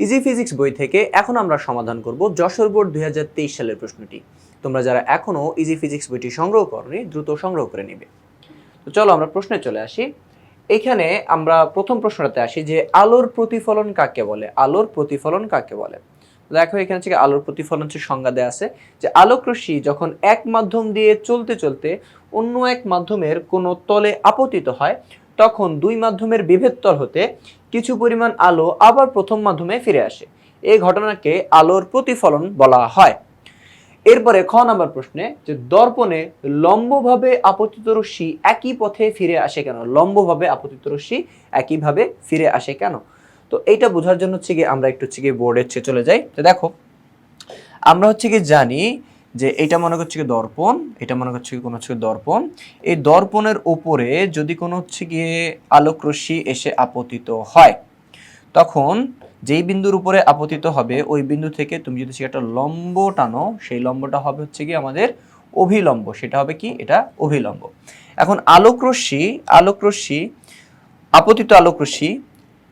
Easy physics বই থেকে এখন আমরা সমাধান করব যশোর বোর্ড দু হাজার তেইশ সালের প্রশ্নটি। তোমরা যারা এখনও ইজি ফিজিক্স বইটি সংগ্রহ করনি, দ্রুত সংগ্রহ করে নেবে। তো চলো আমরা প্রশ্নে চলে আসি। এখানে আমরা প্রথম প্রশ্নটাতে আসি যে, আলোর প্রতিফলন কাকে বলে? আলোর প্রতিফলন কাকে বলে? দেখো এখানে থেকে আলোর প্রতিফলন হচ্ছে সংজ্ঞা দেওয়া আছে যে আলোক রশ্মি যখন এক মাধ্যম দিয়ে চলতে চলতে অন্য এক মাধ্যমের কোনো তলে আপতিত হয় তখন দুই মাধ্যমের বিভেদ তল হতে কিছু পরিমাণ আলো আবার প্রথম মাধ্যমে ফিরে আসে। এই ঘটনাকে আলোর প্রতিফলন বলা হয়। এরপরে খ নাম্বার প্রশ্নে যে দর্পণে লম্বভাবে আপতিত রশ্মি একই পথে ফিরে আসে কেন? লম্বভাবে আপতিত রশ্মি একইভাবে ফিরে আসে কেন? তো এইটা বোঝার জন্য হচ্ছে কি আমরা একটু হচ্ছে গিয়ে বোর্ডের চলে যাই। তো দেখো, আমরা হচ্ছে কি জানি যে এটা মনে করছে কি দর্পণ, এটা মনে করছে কি কোনো হচ্ছে দর্পণ। এই দর্পণের উপরে যদি কোনো হচ্ছে গিয়ে আলোক রশ্মি এসে আপতিত হয়, তখন যেই বিন্দুর উপরে আপতিত হবে, ওই বিন্দু থেকে তুমি যদি সে একটা লম্ব টানো, সেই লম্বটা হবে হচ্ছে কি আমাদের অভিলম্ব। সেটা হবে কি? এটা অভিলম্ব। এখন আলোক রশ্মি আলোক রশ্মি, আপতিত আলোক রশ্মি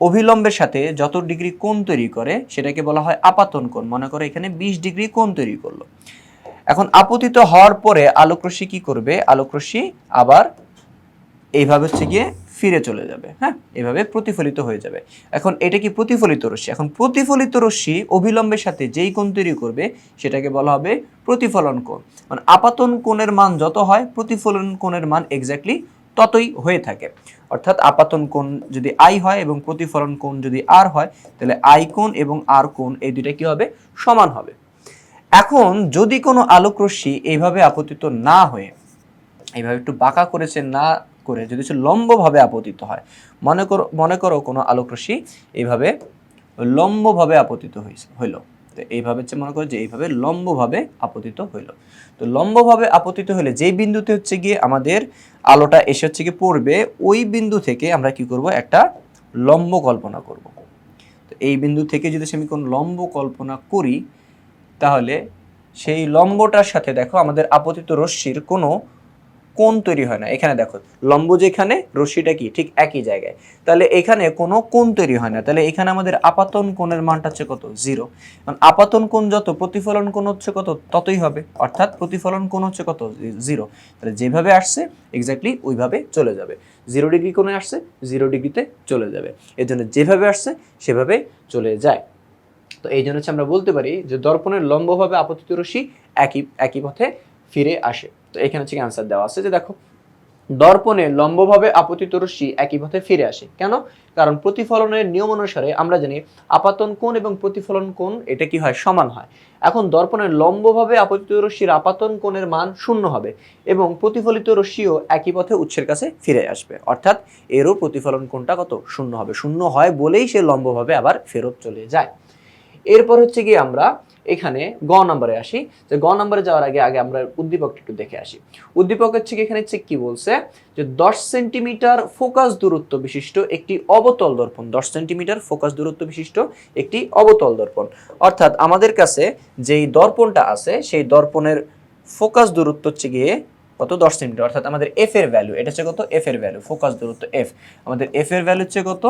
অভিলম্বের সাথে যত ডিগ্রি কোণ তৈরি করে, সেটাকে বলা হয় আপাতন কোণ। মনে করো এখানে বিশ ডিগ্রি কোণ তৈরি করল। এখন আপতিত হওয়ার পরে আলোক রশ্মি কি করবে? আলোক রশ্মি আবার এইভাবে হচ্ছে গিয়ে ফিরে চলে যাবে হ্যাঁ? এভাবে প্রতিফলিত হয়ে যাবে। এখন এটা কি প্রতিফলিত রশ্মি? এখন প্রতিফলিত রশ্মি অবিলম্বের সাথে যেই কোণ তৈরি করবে, সেটাকে বলা হবে প্রতিফলন কোণ। মানে আপাতন কোণের মান যত হয়, প্রতিফলন কোণের মান এক্স্যাক্টলি ততই হয়ে থাকে। অর্থাৎ আপাতন কোণ যদি আই হয় এবং প্রতিফলন কোণ যদি আর হয়, তাহলে আই কোণ এবং আর কোণ এই দুইটা কি হবে? সমান হবে। এখন যদি কোনো আলোক রশ্মি এইভাবে আপতিত না হয়ে, এইভাবে একটু বাঁকা করেছে না করে যদি সে লম্বভাবে আপতিত হয়, মনে করো মনে করো কোনো আলোক রশ্মি এইভাবে লম্বভাবে আপতিত হয়েছে হইল। তো এইভাবে হচ্ছে মনে করো যে এইভাবে লম্বভাবে আপতিত হইল। তো লম্বভাবে আপতিত হলে যেই বিন্দুতে হচ্ছে গিয়ে আমাদের আলোটা এসে হচ্ছে গিয়ে পড়বে, ওই বিন্দু থেকে আমরা কি করব? একটা লম্ব কল্পনা করব। তো এই বিন্দু থেকে যদি আমি কোনো লম্ব কল্পনা করি তাহলে সেই লম্বটার সাথে দেখো আমাদের আপতিত রশ্মির কোনো কোণ তৈরি হয় না। এখানে দেখো, লম্ব যেখানে, রশ্মিটা কি? ঠিক একই জায়গায়। তাহলে এখানে কোনো কোণ তৈরি হয় না। তাহলে এখানে আমাদের আপাতন কোণের মানটা হচ্ছে কত? জিরো। কারণ আপাতন কোণ যত, প্রতিফলন কোণ হচ্ছে কত? ততই হবে। অর্থাৎ প্রতিফলন কোণ হচ্ছে কত? জিরো। তাহলে যেভাবে আসছে এক্স্যাক্টলি ওইভাবে চলে যাবে। জিরো ডিগ্রি কোণে আসছে, জিরো ডিগ্রিতে চলে যাবে। এর জন্য যেভাবে আসছে, সেভাবে চলে যায়। তো এই জন্য হচ্ছে আমরা বলতে পারি যে দর্পণের লম্বভাবে আপতিত রশ্মি একই একই পথে ফিরে আসে। তো এখানে হচ্ছে অ্যান্সার দেওয়া আছে যে দেখো, দর্পণে লম্বভাবে আপতিত রশ্মি একই পথে ফিরে আসে। কেন? কারণ প্রতিফলনের নিয়ম অনুসারে আমরা জানি আপাতন কোণ এবং প্রতিফলন কোণ এটা কি হয়? সমান হয়। এখন দর্পণের লম্বভাবে আপতিত রশ্মির আপাতন কোণের মান শূন্য হবে এবং প্রতিফলিত রশ্মিও একই পথে উৎসের কাছে ফিরে আসবে। অর্থাৎ এরও প্রতিফলন কোণটা কত? শূন্য হবে। শূন্য হয় বলেই সে লম্বভাবে আবার ফেরত চলে যায়। এরপর হচ্ছে গিয়ে আমরা এখানে গ নম্বরে আসি। যে গ নম্বরে যাওয়ার আগে আগে আমরা উদ্দীপকটা একটু দেখে আসি। উদ্দীপক হচ্ছে এখানে হচ্ছে কি বলছে? যে দশ সেন্টিমিটার ফোকাস দূরত্ব বিশিষ্ট একটি অবতল দর্পণ। দশ সেন্টিমিটার ফোকাস দূরত্ব বিশিষ্ট একটি অবতল দর্পণ। অর্থাৎ আমাদের কাছে যেই দর্পণটা আছে, সেই দর্পণের ফোকাস দূরত্ব হচ্ছে গিয়ে কত? দশ সেন্টিমিটার অর্থাৎ আমাদের এফ এর ভ্যালু এটা হচ্ছে কত? এফ এর ভ্যালু ফোকাস দূরত্ব এফ আমাদের এফ এর ভ্যালু হচ্ছে কত?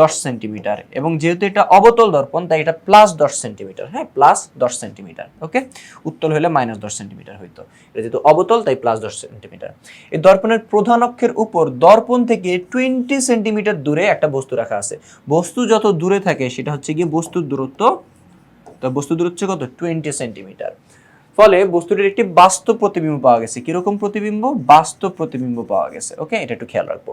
দশ সেন্টিমিটার। এবং যেহেতু এটা অবতল দর্পণ, তাই এটা প্লাস দশ সেন্টিমিটার হ্যাঁ? প্লাস দশ সেন্টিমিটার ওকে উত্তল হলে মাইনাস দশ সেন্টিমিটার হইতো। এটা যেহেতু অবতল, তাই প্লাস দশ সেন্টিমিটার। এই দর্পণের প্রধান অক্ষের উপর দর্পণ থেকে টোয়েন্টি সেন্টিমিটার দূরে একটা বস্তু রাখা আছে। বস্তু যত দূরে থাকে, সেটা হচ্ছে গিয়ে বস্তুর দূরত্ব, তো বস্তু দূরত্ব কত? Twenty centimetre. ফলে বস্তুটির একটি বাস্তব প্রতিবিম্ব পাওয়া গেছে। কীরকম প্রতিবিম্ব? বাস্তব প্রতিবিম্ব পাওয়া গেছে। ওকে? এটা একটু খেয়াল রাখব।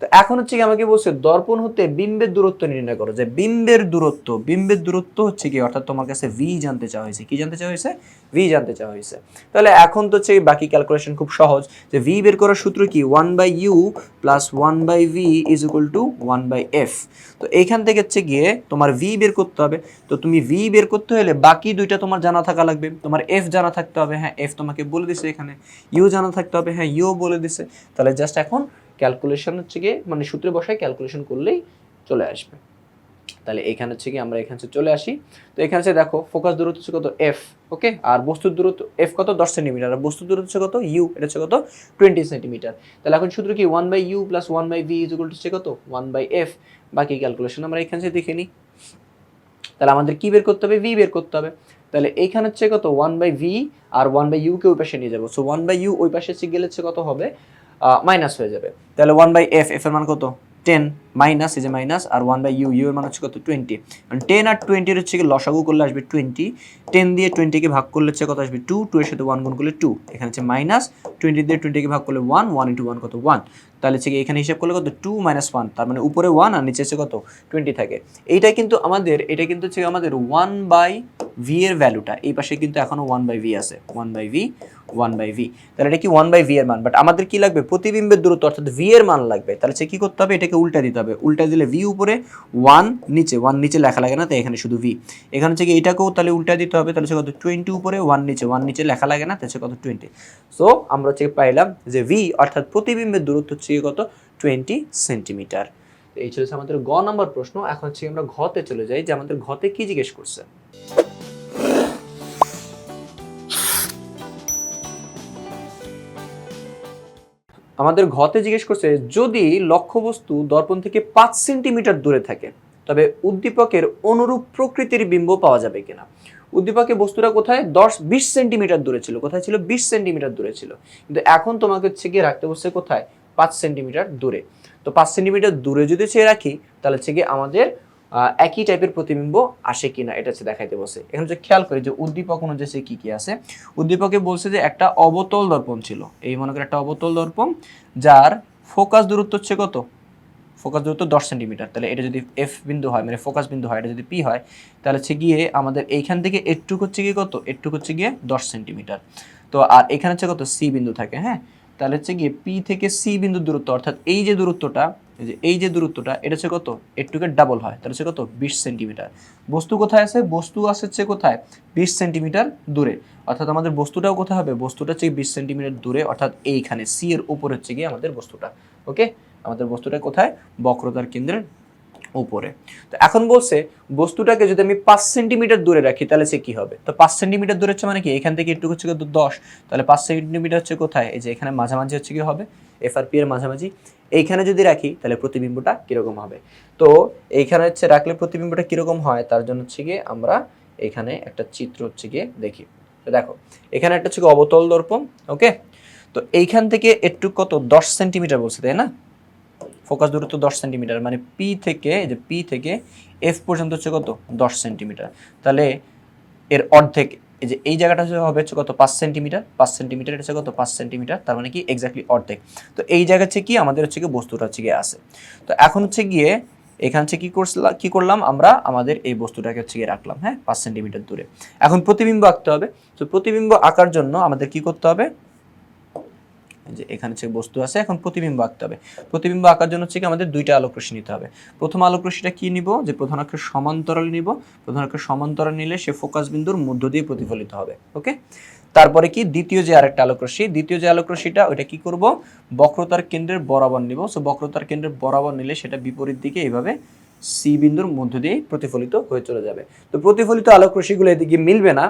তো এখন হচ্ছে কি আমাকে বলছে, দর্পণ হতে বিম্বের দূরত্ব নির্ণয় করো। যে বিম্বের দূরত্ব বিম্বের দূরত্ব হচ্ছে কি? অর্থাৎ তোমার কাছে ভি জানতে চাওয়া হয়েছে। কি জানতে চাওয়া হয়েছে? ভি জানতে চাওয়া হয়েছে। তাহলে এখন তো হচ্ছে বাকি ক্যালকুলেশন খুব সহজ। যে ভি বের করার সূত্র কি? One by U plus one by V is equal to one by F তো এইখান থেকে হচ্ছে গিয়ে তোমার ভি বের করতে হবে। তো তুমি ভি বের করতে হলে বাকি দুইটা তোমার জানা থাকা লাগবে। তোমার এফ জানা থাকতে হবে হ্যাঁ এফ তোমাকে বলে দিছে এখানে ইউ জানা থাকতে হবে হ্যাঁ ইউ বলে দিছে, তাহলে জাস্ট এখন ক্যালকুলেশন হচ্ছে গিয়ে মানে সূত্রে বসায় ক্যালকুলেশন করলেই চলে আসবে। তাহলে এখানে হচ্ছে কি আমরা এখানে হচ্ছে চলে আসি। তো এখানে হচ্ছে দেখো ফোকাস দূরত্ব হচ্ছে কত এফ ওকে আর বস্তুর দূরত্ব এফ কত, দশ সেন্টিমিটার আর বস্তুর দূরত্ব হচ্ছে কত ইউ এটা হচ্ছে কত টোয়েন্টি সেন্টিমিটার তাহলে এখন সূত্র কি one by U plus one by V is হচ্ছে কত ওয়ান বাই এফ বাকি ক্যালকুলেশন আমরা এখানে থেকে দেখে নিই। তাহলে আমাদের কি বের করতে হবে? ভি বের করতে হবে। তাহলে এইখানে হচ্ছে কত? ওয়ান বাই ভি আর ওয়ান বাই ইউকে ওই পাশে নিয়ে যাব। সো ওয়ান বাই ইউ ওই পাশে গেলে হচ্ছে কত হবে? মাইনাস হয়ে যাবে। তাহলে ওয়ান বাই এফ এফ এর মান কত? টেন মাইনাস এই যে মাইনাস আর ওয়ান বাই ইউ ইউ এর মান হচ্ছে কত? টোয়েন্টি মানে টেন আর টোয়েন্টির হচ্ছে কি লসাগু করলে আসবে টোয়েন্টি টেন দিয়ে টোয়েন্টিকে ভাগ করলে হচ্ছে কত আসবে টু টু এর সাথে ওয়ান গুণ করলে টু এখানে হচ্ছে মাইনাস টোয়েন্টি দিয়ে টোয়েন্টিকে ভাগ করলে ওয়ান ওয়ান ইন্টু ওয়ান কত? ওয়ান তাহলে হচ্ছে কি এখানে হিসাব করলে কত? টু মাইনাস ওয়ান তার মানে উপরে ওয়ান আর নিচে হচ্ছে কত? টোয়েন্টি থাকে। এইটা কিন্তু আমাদের, এটা কিন্তু হচ্ছে আমাদের ওয়ান বাই ভি এর ভ্যালুটা এই পাশে কিন্তু এখনও ওয়ান বাই ভি আছে। One by V one by V তাহলে এটা কি ওয়ান বাই ভি এর মান? বাট আমাদের কি লাগবে? প্রতিবিম্বের দূরত্ব, অর্থাৎ ভি এর মান লাগবে। তাহলে সে কি করতে হবে? এটাকে উল্টা দিতে হবে। উল্টা দিলে ভি উপরে ওয়ান নিচে ওয়ান নিচে লেখা লাগে না, তাই এখানে শুধু ভি এখানে হচ্ছে কি এটাকেও তাহলে উল্টা দিতে হবে। তাহলে সে কত? টোয়েন্টি উপরে ওয়ান নিচে ওয়ান নিচে লেখা লাগে না তাহলে সে কত? টোয়েন্টি সো আমরা হচ্ছে পাইলাম যে ভি অর্থাৎ প্রতিবিম্বের দূরত্ব হচ্ছে কত? টোয়েন্টি সেন্টিমিটার এই হচ্ছে আমাদের গ নম্বর প্রশ্ন। এখন হচ্ছে আমরা ঘতে চলে যাই, যে আমাদের ঘতে কি জিজ্ঞেস করছে? আমাদের ঘতে জিজ্ঞেস করছে, যদি লক্ষ্যবস্তু দর্পণ থেকে পাঁচ সেন্টিমিটার দূরে থাকে, তবে উদ্দীপকের অনুরূপ প্রকৃতির বিম্ব পাওয়া যাবে কিনা? উদ্দীপকের বস্তুটা কোথায়? দশ, বিশ সেন্টিমিটার দূরে ছিল। কোথায় ছিল? বিশ সেন্টিমিটার দূরে ছিল। কিন্তু এখন তোমাকে হচ্ছে গিয়ে রাখতে বসছে কোথায়? পাঁচ সেন্টিমিটার দূরে। তো পাঁচ সেন্টিমিটার দূরে যদি চেয়ে রাখি, তাহলে হচ্ছে গিয়ে আমাদের একই টাইপের প্রতিবিম্ব আসে কিনা এটা হচ্ছে দেখাইতে বসে এখানে হচ্ছে খেয়াল করি যে উদ্দীপক অনুযায়ী কি কি আছে। উদ্দীপকে বলছে যে একটা অবতল দর্পণ ছিল। এই মনে করি একটা অবতল দর্পণ, যার ফোকাস দূরত্ব হচ্ছে কত? ফোকাস দূরত্ব দশ সেন্টিমিটার তাহলে এটা যদি এফ বিন্দু হয় মানে ফোকাস বিন্দু হয়, এটা যদি পি হয়, তাহলে হচ্ছে গিয়ে আমাদের এইখান থেকে এটুক হচ্ছে গিয়ে কত? এটুক হচ্ছে গিয়ে দশ সেন্টিমিটার তো আর এখানে হচ্ছে কত? সি বিন্দু থাকে হ্যাঁ? তাহলে হচ্ছে গিয়ে পি থেকে সি বিন্দু দূরত্ব, অর্থাৎ এই যে দূরত্বটা এই যে এই যে দূরত্বটা, এটা হচ্ছে কত? এটুকে ডাবল হয়, তাহলে হচ্ছে কত? বিশ সেন্টিমিটার বস্তু কোথায় আছে? বস্তু আছে হচ্ছে কোথায়? বিশ সেন্টিমিটার দূরে। অর্থাৎ আমাদের বস্তুটাও কোথায় হবে? বস্তুটা হচ্ছে বিশ সেন্টিমিটার দূরে, অর্থাৎ এইখানে সি এর উপর হচ্ছে গিয়ে আমাদের বস্তুটা। ওকে আমাদের বস্তুটা কোথায়? বক্রতার কেন্দ্রের উপরে। তো এখন বলছে, বস্তুটাকে যদি আমি পাঁচ সেন্টিমিটার দূরে রাখি, তাহলে সে কি হবে? তো পাঁচ সেন্টিমিটার দূরে হচ্ছে মানে কি? এখান থেকে একটু হচ্ছে কিন্তু দশ। তাহলে পাঁচ সেন্টিমিটার হচ্ছে কোথায়? এই যে এখানে মাঝামাঝি হচ্ছে কি হবে? এফআরপি এর মাঝামাঝি। এইখানে যদি রাখি, তাহলে প্রতিবিম্বটা কীরকম হবে? তো এইখানে হচ্ছে রাখলে প্রতিবিম্বটা কীরকম হয়? তার জন্য হচ্ছে গিয়ে আমরা এখানে একটা চিত্র হচ্ছে গিয়ে দেখি। তো দেখো, এখানে একটা হচ্ছে অবতল দর্পণ, ওকে? তো এইখান থেকে একটু কত? দশ সেন্টিমিটার বলছে, তাই না? ফোকাস দূরত্ব দশ সেন্টিমিটার মানে পি থেকে যে পি থেকে এফ পর্যন্ত হচ্ছে কত? দশ সেন্টিমিটার। তাহলে এর অর্ধেক, এই যে এই জায়গাটা হচ্ছে হবে হচ্ছে কত? পাঁচ সেন্টিমিটার। পাঁচ সেন্টিমিটার এটা হচ্ছে কত? পাঁচ সেন্টিমিটার, তার মানে কি? এক্স্যাক্টলি অর্ধেক। তো এই জায়গা হচ্ছে কি? আমাদের হচ্ছে কি? বস্তুটা হচ্ছে গিয়ে আছে। তো এখন হচ্ছে গিয়ে এখান থেকে কি করছিলাম কি করলাম আমরা? আমাদের এই বস্তুটাকে হচ্ছে গিয়ে রাখলাম হ্যাঁ? পাঁচ সেন্টিমিটার দূরে। এখন প্রতিবিম্ব আঁকতে হবে। তো প্রতিবিম্ব আঁকার জন্য আমাদের কি করতে হবে? যে এখানে হচ্ছে বস্তু আছে, এখন প্রতিবিম্ব আঁকতে হবে। প্রতিবিম্ব আঁকার জন্য হচ্ছে কি আমাদের দুইটা আলোক রশ্মি নিতে হবে। প্রথম আলোক রশ্মিটা কি নিব? যে প্রধান অক্ষের সমান্তরাল নিব। প্রধান অক্ষের সমান্তরাল নিলে সে ফোকাস বিন্দুর মধ্য দিয়ে প্রতিফলিত হবে ওকে তারপরে কি দ্বিতীয় যে আরেকটা আলোক রশ্মি, দ্বিতীয় যে আলোক রশ্মিটা, ওইটা কি করব? বক্রতার কেন্দ্রের বরাবর নিব। সো বক্রতার কেন্দ্রের বরাবর নিলে সেটা বিপরীত দিকে এইভাবে সি বিন্দুর মধ্য দিয়ে প্রতিফলিত হয়ে চলে যাবে। তো প্রতিফলিত আলোক রশ্মিগুলো এদিকে মিলবে না।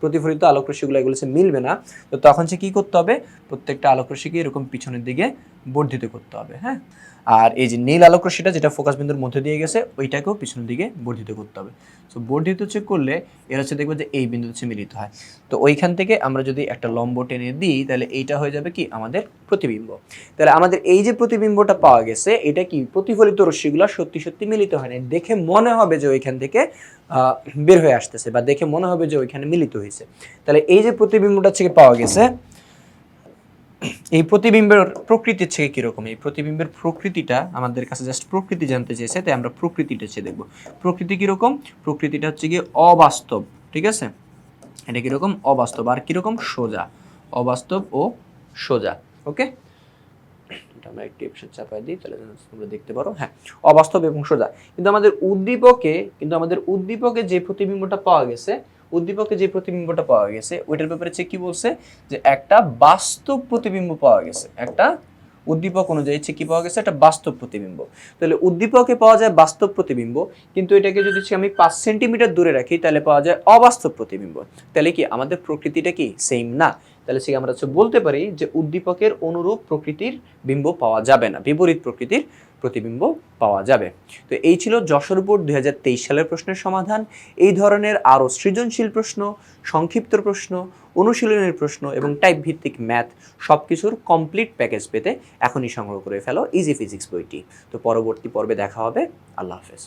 প্রতিফলিত আলোক রশ্মিগুলো এগুলো সে মিলবে না। তো তখন সে কী করতে হবে? প্রত্যেকটা আলোক এরকম পিছনের দিকে বর্ধিত করতে হবে হ্যাঁ? আর এই যে নীল আলোক রশ্মিটা যেটা ফোকাস বিন্দুর মধ্যে দিয়ে গেছে, ওইটাকেও পিছনের দিকে বর্ধিত করতে হবে। তো বর্ধিত চেক করলে এর হচ্ছে দেখবে যে এই বিন্দু হচ্ছে মিলিত হয়। তো ওইখান থেকে আমরা যদি একটা লম্ব টেনে দিই, তাহলে এইটা হয়ে যাবে কি? আমাদের প্রতিবিম্ব। তাহলে আমাদের এই যে প্রতিবিম্বটা পাওয়া গেছে, এটা কি? প্রতিফলিত রশ্মিগুলো সত্যি সত্যি মিলিত হয় না দেখে মনে হবে যে ওইখান থেকে বের হয়ে আসতেছে বা দেখে মনে হবে যে ওইখানে মিলিত হয়েছে। তাহলে এই যে প্রতিবিম্বটা থেকে পাওয়া গেছে এই প্রতিবিম্বের প্রকৃতির থেকে কীরকম? এই প্রতিবিম্বের প্রকৃতিটা আমাদের কাছে জাস্ট প্রকৃতি জানতে চেয়েছে, তাই আমরা প্রকৃতিটা চেয়ে দেখব। প্রকৃতি কীরকম? প্রকৃতিটা হচ্ছে গিয়ে অবাস্তব, ঠিক আছে? এটা কীরকম? অবাস্তব। আর কীরকম? সোজা। অবাস্তব ও সোজা ওকে আমরা একটি চাপাই দিই, তাহলে তোমরা দেখতে পারো। হ্যাঁ অবাস্তব এবং সোজা। কিন্তু আমাদের উদ্দীপকে, কিন্তু আমাদের উদ্দীপকে যে প্রতিবিম্বটা পাওয়া গেছে উদ্দীপকে যে প্রতিবিম্বটা পাওয়া গেছে, ওইটার ব্যাপারে হচ্ছে কি বলছে? যে একটা বাস্তব প্রতিবিম্ব পাওয়া গেছে। একটা উদ্দীপক অনুযায়ী হচ্ছে কি পাওয়া গেছে? একটা বাস্তব প্রতিবিম্ব। তাহলে উদ্দীপকে পাওয়া যায় বাস্তব প্রতিবিম্ব, কিন্তু এটাকে যদি আমি পাঁচ সেন্টিমিটার দূরে রাখি, তাহলে পাওয়া যায় অবাস্তব প্রতিবিম্ব। তাহলে কি আমাদের প্রকৃতিটা কি সেম না? তাহলে সে আমরা বলতে পারি যে উদ্দীপকের অনুরূপ প্রকৃতির বিম্ব পাওয়া যাবে না, বিপরীত প্রকৃতির প্রতিবিম্ব পাওয়া যাবে। তো এই ছিল যশোর বোর্ড দুই হাজার তেইশ সালের প্রশ্নের সমাধান। এই ধরনের আরও সৃজনশীল প্রশ্ন, সংক্ষিপ্ত প্রশ্ন, অনুশীলনের প্রশ্ন এবং টাইপ ভিত্তিক ম্যাথ সব কিছুর কমপ্লিট প্যাকেজ পেতে এখনই সংগ্রহ করে ফেলো ইজি ফিজিক্স বইটি। তো পরবর্তী পর্বে দেখা হবে। আল্লাহ হাফেজ।